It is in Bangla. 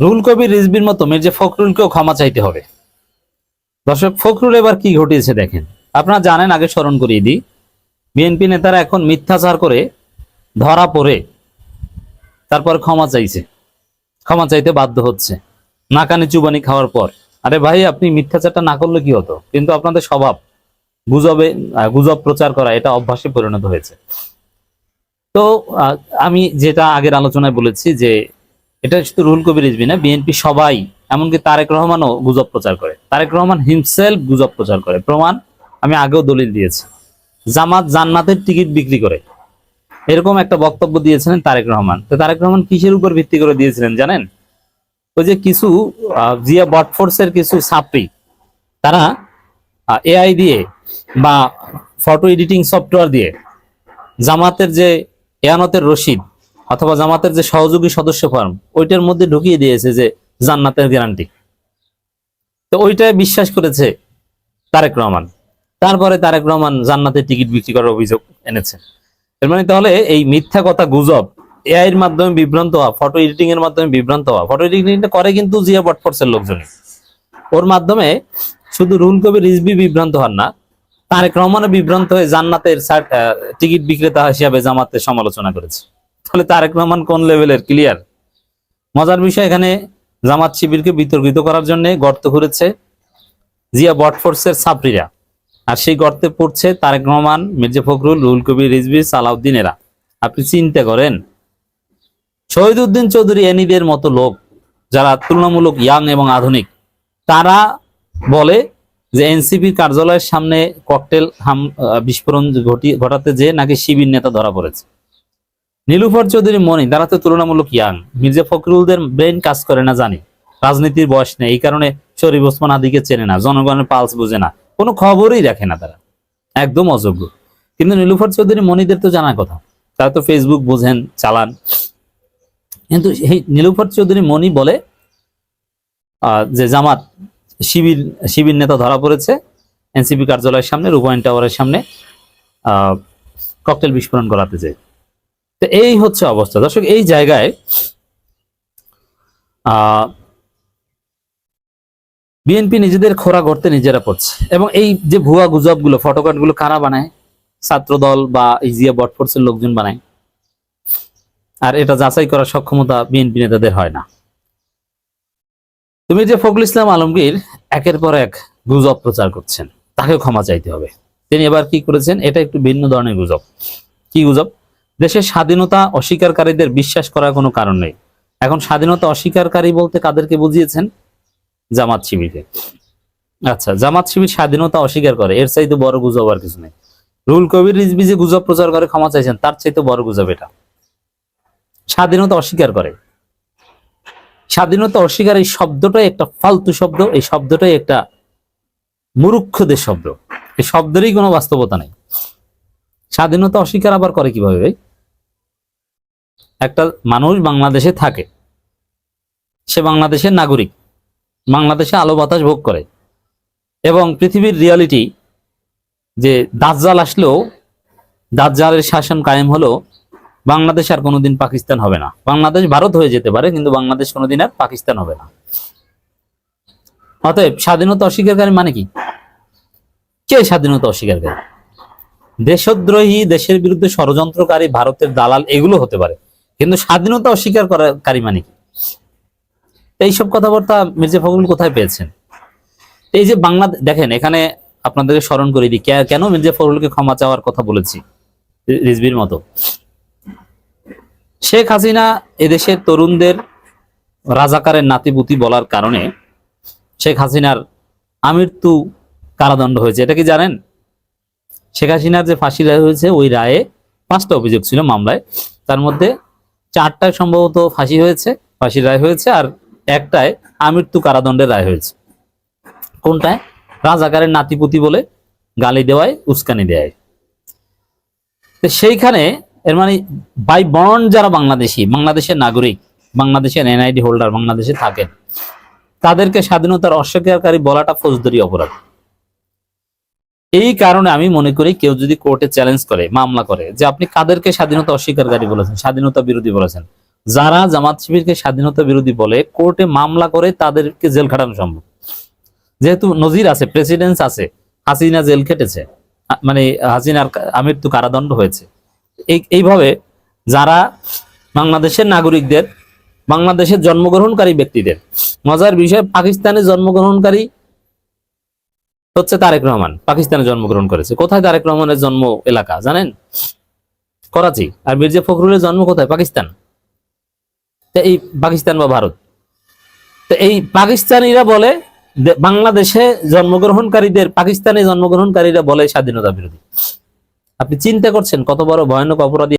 রুহুল কবির রিজবির মতো মির্জা ফখরুলকেও ক্ষমা চাইতে হবে। দর্শক, ফখরুল এবার কি ঘটিয়েছে দেখেন। আপনারা জানেন, আগে স্মরণ করিয়ে দিই। বিএনপি নেতারা এখন মিথ্যাচার করে ধরা পড়ে, তারপর ক্ষমা চাইছে। ক্ষমা চাইতে বাধ্য হচ্ছে। নাকানি চুবানি খাওয়ার পর। আরে ভাই, আপনি মিথ্যাচারটা না করলে কি হতো? কিন্তু আপনাদের স্বভাব। গুজবে গুজব প্রচার করা, এটা অভ্যাসে পরিণত হয়েছে। তো আমি যেটা আগের আলোচনায় বলেছি যে এটা শুধু রুহুল কবির রিজভি না বিএনপি সবাই, এমনকি তারেক রহমানও গুজব প্রচার করে। তারেক রহমান হিমসেলফ গুজব প্রচার করে। প্রমাণ, আমি আগেও দলিল দিয়েছি। জামাত জান্নাতের টিকিট বিক্রি করে। এরকম একটা বক্তব্য দিয়েছিলেন তারেক রহমান। তো তারেক রহমান কিসের উপর ভিত্তি করে দিয়েছিলেন জানেন? ওই যে কিছু জিয়া বটফোর্সের কিছু ছাত্রী, তারা এআই দিয়ে বা ফটো এডিটিং সফটওয়্যার দিয়ে জামাতের যে এয়ানতের রশিদ অথবা জামাতের যে সহযোগী সদস্য ফর্ম, ওইটার মধ্যে ঢুকিয়ে দিয়েছে যে জান্নাতের গ্যারান্টি তো ওইটায় বিশ্বাস করেছে তারেক রহমান। তারপরে তারেক রহমান জান্নাতের টিকিট বিক্রি করার অভিযোগ এনেছে। এর মানে তাহলে এই মিথ্যা কথা গুজব এআই এর মাধ্যমে বিভ্রান্ত হওয়া ফটো এডিটিং এর মাধ্যমে বিভ্রান্ত হওয়া ফটো এডিটিংটা করে কিন্তু জিয়া বটফোর্সের লোকজনই। ওর মাধ্যমে শুধু রুল কবির রিজবি বিভ্রান্ত হন না, তারেক রহমানও বিভ্রান্ত হয়ে জান্নাতের টিকিট বিক্রেতা হিসাবে জামাতের সমালোচনা করেছে। তাহলে তারেক রহমান কোন লেভেলের? ক্লিয়ার মজার বিষয় এখানে জামাত শিবিরকে বিতর্কিত করার জন্য গর্ত করেছে জিয়া বটফোর্সের ছাত্রীরা। আর সেই গর্তে পড়ছে তারেক রহমান, মির্জা ফখরুল, রুহুল কবির, রিজভি সালাউদ্দিন এরা আপনি চিন্তা করেন শহীদ উদ্দিন চৌধুরী এনিদের মতো লোক, যারা তুলনামূলক ইয়াং এবং আধুনিক, তারা বলে যে এনসিপির কার্যালয়ের সামনে ককটেল বিস্ফোরণ ঘটি- ঘটাতে যে নাকি শিবির নেতা ধরা পড়েছে। নীলুফার চৌধুরী মনি তারা তো তুলনামূলক ইয়াং মির্জা ফখরুলদের ব্রেন কাজ করে না জানি। রাজনীতির বয়স নেই, এই কারণে শরীফ ওসমান আদিকে চেনে না, জনগণের পালস বুঝে না। কোনো খবরই রাখে না তারা। একদম অযোগ্য। কিন্তু নীলুফার চৌধুরী মনিদের তো জানার কথা। তারা তো ফেসবুক বোঝেন, চালান। কিন্তু এই নীলুফার চৌধুরী মনি বলে যে জামাত শিবির শিবির নেতা ধরা পড়েছে, এনসিপি কার্যালয়ের সামনে, রূপায়ণ টাওয়ারের সামনে ককটেল বিস্ফোরণ করাতে যায় তো এই হচ্ছে অবস্থা। দর্শক, এই জায়গায় বিএনপি নিজেদের খোরা করতে নিজেরা পড়ছে এবং এই যে ভুয়া গুজবগুলো ফটোকার্ডগুলো কারা বানায়? ছাত্র দল বা এই জিয়া বটফোর্সের লোকজন বানায়। আর এটা যাচাই করার সক্ষমতা বিএনপি নেতাদের হয় না। তুমি যে ফখরুল ইসলাম আলমগীর একের পর এক গুজব প্রচার করছেন তাকে ক্ষমা চাইতে হবে। তিনি এবার কি করেছেন? এটা একটু ভিন্ন ধরনের গুজব। কি গুজব? দেশের স্বাধীনতা অস্বীকারীদের বিশ্বাস করার কোনো কারণ নেই। এখন স্বাধীনতা অস্বীকারী বলতে কাদেরকে বুঝিয়েছেন? জামাত শিবিরকে। আচ্ছা জামাত শিবির স্বাধীনতা অস্বীকার করে, এর চাইতে বড় গুজব আর কিছু নেই। রুল কবির রিজবি যে গুজব প্রচার করে, ক্ষমা চাইছেন, তার চাইতে বড় গুজব এটা। স্বাধীনতা অস্বীকার করে। স্বাধীনতা অস্বীকার এই শব্দটাই একটা ফালতু শব্দ, এই শব্দটাই একটা মুরুক্ষদের শব্দ। এই শব্দেরই কোনো বাস্তবতা নেই। স্বাধীনতা অস্বীকার আবার করে কীভাবে ভাই? একটা মানুষ বাংলাদেশে থাকে। সে বাংলাদেশের নাগরিক। বাংলাদেশে আলো বাতাস ভোগ করে। এবং পৃথিবীর রিয়ালিটি যে দাজ্জাল আসলেও, দাজ্জালের শাসন কায়েম হলো বাংলাদেশ আর কোনোদিন পাকিস্তান হবে না। বাংলাদেশ ভারত হয়ে যেতে পারে, কিন্তু বাংলাদেশ কোনোদিন আর পাকিস্তান হবে না। অতএব স্বাধীনতা অস্বীকারী মানে কি? কে স্বাধীনতা অস্বীকারী? দেশদ্রোহী, দেশের বিরুদ্ধে ষড়যন্ত্রকারী ভারতের দালাল এগুলো হতে পারে। কিন্তু স্বাধীনতা অস্বীকার করাকারী মানে কি? এইসব কথাবার্তা মির্জা ফখরুল কোথায় পেয়েছেন? এই যে বাংলা দেখেন, এখানে আপনাদেরকে স্মরণ করে দিই কেন মির্জা ফখরুলকে ক্ষমা চাওয়ার কথা বলেছি? রি- রিজভির মতো। শেখ হাসিনা এদেশের তরুণদের রাজাকারের নাতিপুতি বলার কারণে শেখ হাসিনার আমৃত্যু কারাদণ্ড হয়েছে। এটা কি জানেন? শেখ হাসিনার যে ফাঁসি রায় হয়েছে, ওই রায়ে পাঁচটা অভিযোগ ছিল মামলায়। তার মধ্যে চারটায় সম্ভবত ফাঁসি হয়েছে, ফাঁসির রায় হয়েছে, আর একটায় আমৃত্যু কারাদণ্ডের রায় হয়েছে। কোনটায়? রাজাকারের নাতিপুতি বলে গালি দেওয়ায়, উস্কানি দেয় তো সেইখানে, এর মানে বাই বন্ড যারা বাংলাদেশি, বাংলাদেশের নাগরিক, বাংলাদেশের এনআইডি হোল্ডার বাংলাদেশে থাকেন, তাদেরকে স্বাধীনতার অস্বীকারী বলাটা ফৌজদারি অপরাধ। এই কারণে আমি মনে করি কেউ যদি কোর্টে চ্যালেঞ্জ করে, মামলা করে, যে আপনি কাদেরকে স্বাধীনতা অস্বীকারী বলেছেন, স্বাধীনতা বিরোধী বলেছেন, যারা জামাত শিবিরকে স্বাধীনতা বিরোধী বলে কোর্টে মামলা করে তাদেরকে জেল খাটানো সম্ভব। যেহেতু নজির আছে প্রেসিডেন্স আছে, হাসিনা জেল খেটেছে মানে হাসিনার কা- আমৃত্যু কারাদণ্ড হয়েছে। এই, এইভাবে যারা বাংলাদেশের নাগরিকদের, বাংলাদেশের জন্মগ্রহণকারী ব্যক্তিদের, মজার বিষয়, পাকিস্তানে জন্মগ্রহণকারী হচ্ছে তারেক রহমান, পাকিস্তানে জন্মগ্রহণ করেছে। কোথায় তারেক রহমানের জন্ম এলাকা, জানেন? করাচি। আর মির্জা ফখরুলের জন্ম কোথায়? পাকিস্তান। এই পাকিস্তান বা ভারত। তো এই পাকিস্তানিরা বলে বাংলাদেশে জন্মগ্রহণকারীদের, পাকিস্তানে জন্মগ্রহণকারীরা বলে স্বাধীনতা বিরোধী। আপনি চিন্তা করছেন কত বড় ভয়ানক অপরাধী